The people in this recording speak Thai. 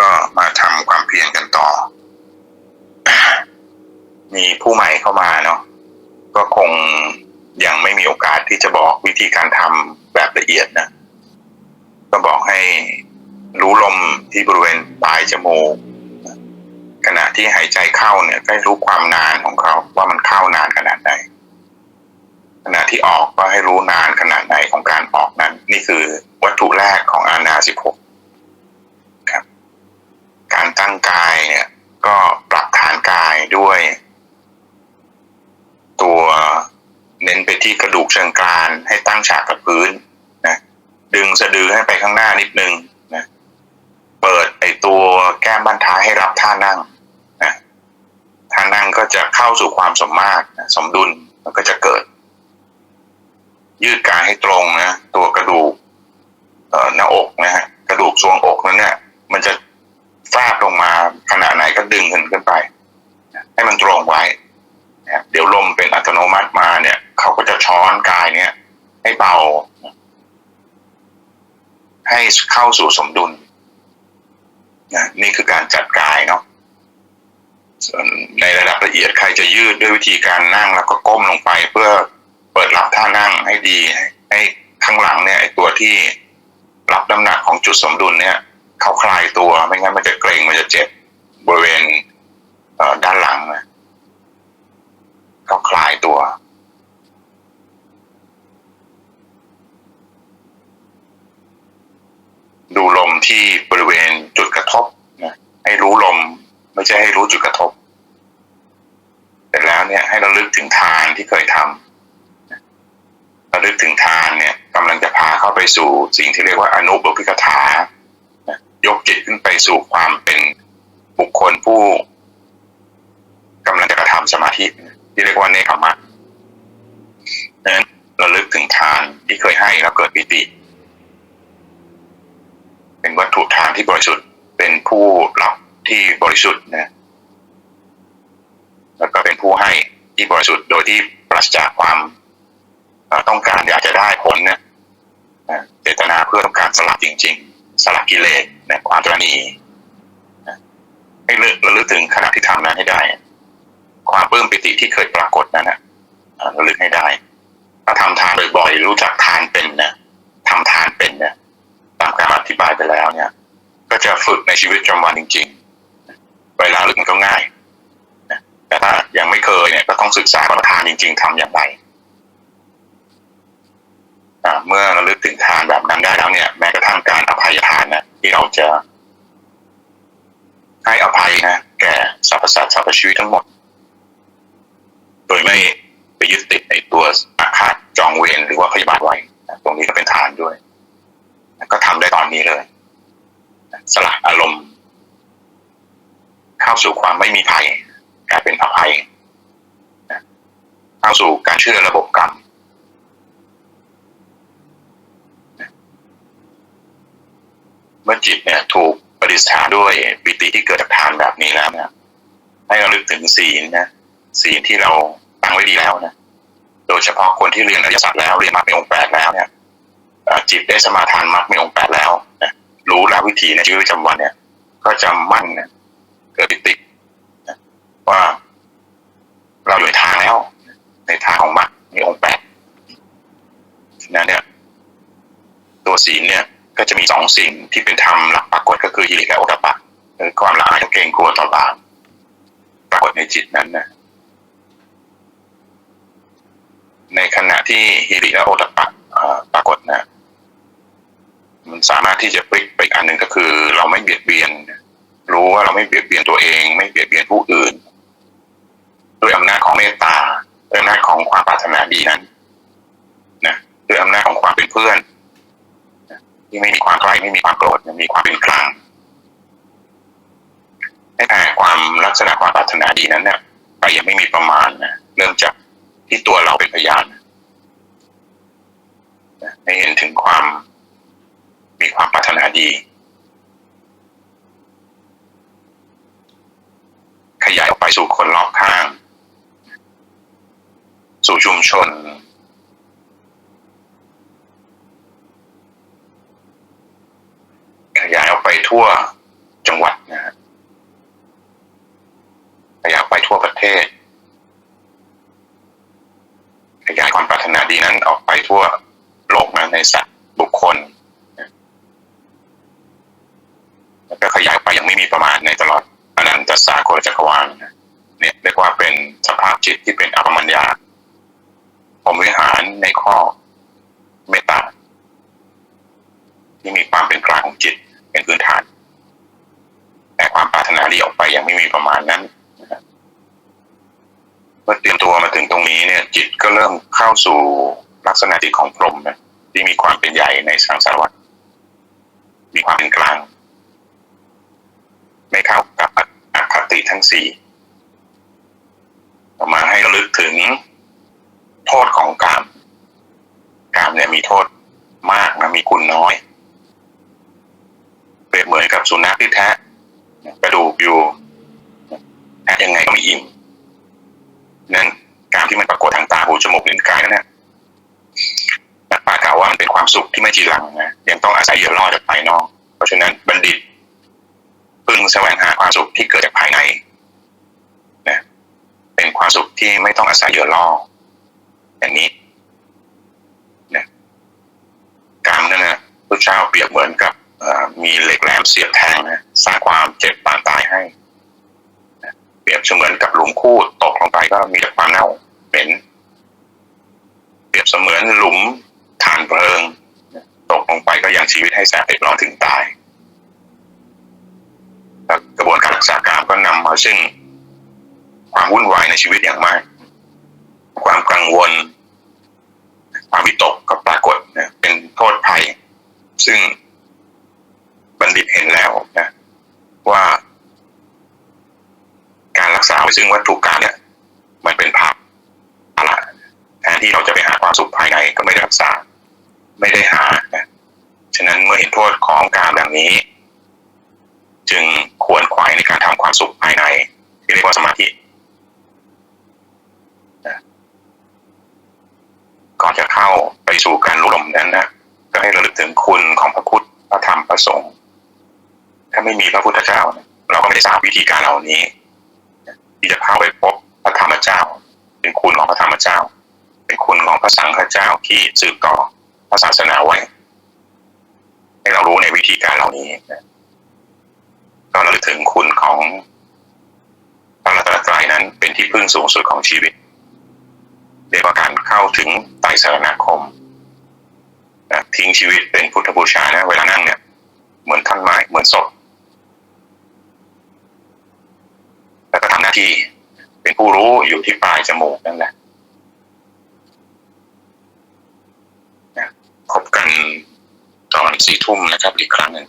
ก็มาทำความเพียรกันต่อ มีผู้ใหม่เข้ามาเนาะก็คงยังไม่มีโอกาสที่จะบอกวิธีการทำแบบละเอียดนะ ก็บอกให้รู้ลมที่บริเวณปลายจมูกขณะที่หายใจเข้าเนี่ยให้รู้ความนานของเขาว่ามันเข้านานขนาดไหนขณะที่ออกก็ให้รู้นานขนาดไหนของการออกนั้น นี่คือวัตถุแรกของอานาสิบหกางกายเนี่ย ก็ปรับฐานกายด้วย ตัวเน้นไปที่กระดูกเชิงกรานให้ตั้งฉากกับพื้นนะดึงสะดือให้ไปข้างหน้านิดนึงนะเปิดไอตัวแก้มบั้นท้ายให้รับท่านั่งนะท่านั่งก็จะเข้าสู่ความสมมาตรนะสมดุลมันก็จะเกิด ยืดกายให้ตรงนะตัวกระดูกเอ่อหน้าอกนะฮะกระดูกทรวงอกนั้นเนี่ยมันจะ ฟาดลงมาขนาดไหนก็ดึงขึ้นขึ้นไป ให้มันตรงไว้เดี๋ยวลมเป็นอัตโนมัติมาเนี่ยเขาก็จะช้อนกายเนี่ย ให้เบา ให้เข้าสู่สมดุลนะนี่คือการจัดกายเนาะส่วนในระดับละเอียดใครจะยืดด้วยวิธีการนั่งแล้วก็ก้มลงไป เพื่อเปิดรับท่านั่งให้ดี ให้ข้างหลังเนี่ยไอตัวที่รับน้ำหนักของจุดสมดุลเนี่ย เขาคลายตัว ไม่งั้นมันจะเกร็งมันจะเจ็บบริเวณเด้านหลังนะเขาคลายตัว ดูลมที่บริเวณจุดกระทบนะให้รู้ลม ไม่ใช่ให้รู้จุดกระทบเสร็จแล้วเนี่ยให้เราลึกถึงทานที่เคยทำระลึกถึงทานเนี่ยกำลังจะพาเข้าไปสู่สิ่งที่เรียกว่าอนุบุพิกถา ยกจิตขึ้นไปสู่ความเป็นบุคคลผู้กำลังจะกระทำสมาธิ ที่เรียกว่าเนคขมะนั้นระลึกถึงทานที่เคยให้แล้วเกิดปิติ เป็นวัตถุทานที่บริสุทธิ์ เป็นผู้รับที่บริสุทธิ์นะ แล้วก็เป็นผู้ให้ที่บริสุทธิ์โดยที่ปราศจากความต้องการอยากจะได้ผลเนี่ยนะเจตนาเพื่อต้องการสละจริง ๆ สละกิเลสนะความตรณีให้เลือกระลึกถึงขณะที่ทำนั้นให้ได้ ความปลื้มปิติที่เคยปรากฏนั้นนะระลึกให้ได้ถ้าทำทานบ่อยๆรู้จักทานเป็นนะทำทานเป็นเนี่ยตามการอธิบายไปแล้วเนี่ย ก็จะฝึกในชีวิตประจำวันจริง ๆ เวลาลึกมันก็ง่ายแต่ถ้ายังไม่เคยเนี่ยก็ต้องศึกษาว่าทานจริง ๆทำอย่างไร เมื่อเราลึกถึงทานแบบนั้นได้แล้วเนี่ย แม้กระทั่งการอภัยทานนะที่เราจะ ให้อภัยนะแก่สรรพสัตว์สรรพชีวิตทั้งหมด โดยไม่ไปยึดติดในตัวอาฆาตจองเวรหรือว่าพยาบาทไว้ตรงนี้ก็เป็นทานด้วย ก็ทำได้ตอนนี้เลย สละอารมณ์เข้าสู่ความไม่มีภัยกลายเป็นอภัยเข้าสู่การเชื่อระบบกรรม มื่อจิตเนี่ยถูกปฏิสถานด้วยปิติที่เกิดจากทานแบบนี้แล้วเนี่ยให้เราลึกถึงศีลนะศีลที่เราตั้งไว้ดีแล้วนะโดยเฉพาะคนที่เรียนอริยสัจแล้วเรียนมรรคในองค์แปดแล้วเนี่ยจิตได้สมาทานมรรคมีองค์แปดแล้วนะรู้แล้ววิธีในชีวิตประจำวันเนี่ย ก็จะมั่นนะเกิดปิตินะว่าเราอยู่ในทางแล้ว ในทางของมรรคมีองค์แปดนั้นเนี่ย ตัวศีลเนี่ย ก็จะมีสองสิ่งที่เป็นธรรมหลักปรากฏก็คือฮิริและโอตปะคือความละอายเกรงกลัวต่อบาปปรากฏในจิตนั้นนะในขณะที่ฮิริและโอตปปะปรากฏนะมันสามารถที่จะพลิกไปอีกอันหนึ่งก็คือ เราไม่เบียดเบียน รู้ว่าเราไม่เบียดเบียนตัวเอง ไม่เบียดเบียนผู้อื่น ด้วยอำนาจของเมตตาด้วยอำนาจของความปรารถนาดีนั้นนะด้วยอำนาจของความเป็นเพื่อนนะ ที่ไม่มีความใกล้ไม่มีความโกรธมีความเป็นกลางให้แต่ความลักษณะความปรารถนาดีนั้นเนี่ยไปยังไม่มีประมาณนะเริ่มจากที่ตัวเราเป็นพยานนะให้เห็นถึงความมีความปรารถนาดี ขยายออกไปสู่คนรอบข้าง สู่ชุมชน ขยายออกไป ทั่วจังหวัดนะฮะขยายไปทั่วประเทศขยายความปรารถนาดีนั้นออกไปทั่วโลกนะในสัตว์บุคคลนะแล้วก็ขยายไปยังไม่มีประมาณในตลอดอนันตสากลจักรวาลเนี่ยเรียกว่าเป็นสภาพจิตที่เป็นอปมัญญาผมวิหารในข้อเมตตา ที่มีความเป็นกลางของจิตเป็นพื้นฐาน แต่ความปรารถนาดีออกไป ยังไม่มีประมาณนั้นเมื่อเตรียมตัวมาถึงตรงนี้เนี่ย จิตก็เริ่มเข้าสู่ลักษณะจิตของพรหมนะที่มีความเป็นใหญ่ในสังสารวัฏมีความเป็นกลาง ไม่เข้ากับอคติทั้งสี่ออมาให้ลึกถึงโทษของกามกามเนี่ยมีโทษมากนะมีคุณน้อย เปรียบเหมือนกับสุนัขที่แทะ กระดูกอยู่แทะยังไงก็ไม่อิ่มนั้นการที่มันปรากฏทางตาหูจมูกลิ้นกายนั่นนะนักปราชญ์กล่าวว่ามันเป็นความสุขที่ไม่จีรังนะยังต้องอาศัยเหยื่อล่อจากภายนอก เพราะฉะนั้นบัณฑิตพึงแสวงหาความสุขที่เกิดจากภายในนะเป็นความสุขที่ไม่ต้องอาศัยเหยื่อล่ออย่างนี้นะการนั่นนะพระเจ้าเปรียบเหมือนกับ มีเหล็กแหลมเสียบแทงนะสร้างความเจ็บปานตายให้เปรียบเสมือนกับหลุมคูดตกลงไปก็มีแต่ความเน่าเหม็น เปรียบเสมือนหลุมฐานเพลิง ตกลงไปก็ยังชีวิตให้แสบเผ็ดร้อนถึงตายกระบวนการรักษาการก็นำมาซึ่งความวุ่นวายในชีวิตอย่างมาก ความกังวล ความวิตกก็ปรากฏเป็นโทษภัย ซึ่ง ห็นแล้วนะว่า การรักษาซึ่งวัตถุกรรมเนี่ย มันเป็นภาระแทนที่เราจะไปหาความสุขภายในก็ไม่ได้รักษา ไม่ได้หานะฉะนั้นเมื่อเห็นโทษของการแบบนี้ จึงควรขวายในการทำความสุขภายในที่เรียกว่าสมาธิก่อนจะเข้าไปสู่การรู้ลมนั้นนะก็ให้ระลึกถึงคุณของพระพุทธพระธรรมพระสงฆ์ ถ้าไม่มีพระพุทธเจ้า เราก็ไม่ได้ทราบวิธีการเหล่านี้ ที่จะเข้าไปพบพระธรรมเจ้า เป็นคุณของพระธรรมเจ้า เป็นคุณของพระสังฆเจ้าที่สืบต่อพระศาสนาไว้ ให้เรารู้ในวิธีการเหล่านี้ก็ระลึกถึงคุณของพระรัตนตรัยนั้นเป็นที่พึ่งสูงสุดของชีวิตเรียกว่าการเข้าถึงไตรสรณคมทิ้งชีวิตเป็นพุทธบูชานะเวลานั่งเนี่ย เหมือนท่อนไม้เหมือนศพ แล้วก็ทำหน้าที่เป็นผู้รู้อยู่ที่ปลายจมูกนั่นแหละนะพบกันตอนสี่ทุ่มนะครับอีกครั้งหนึ่ง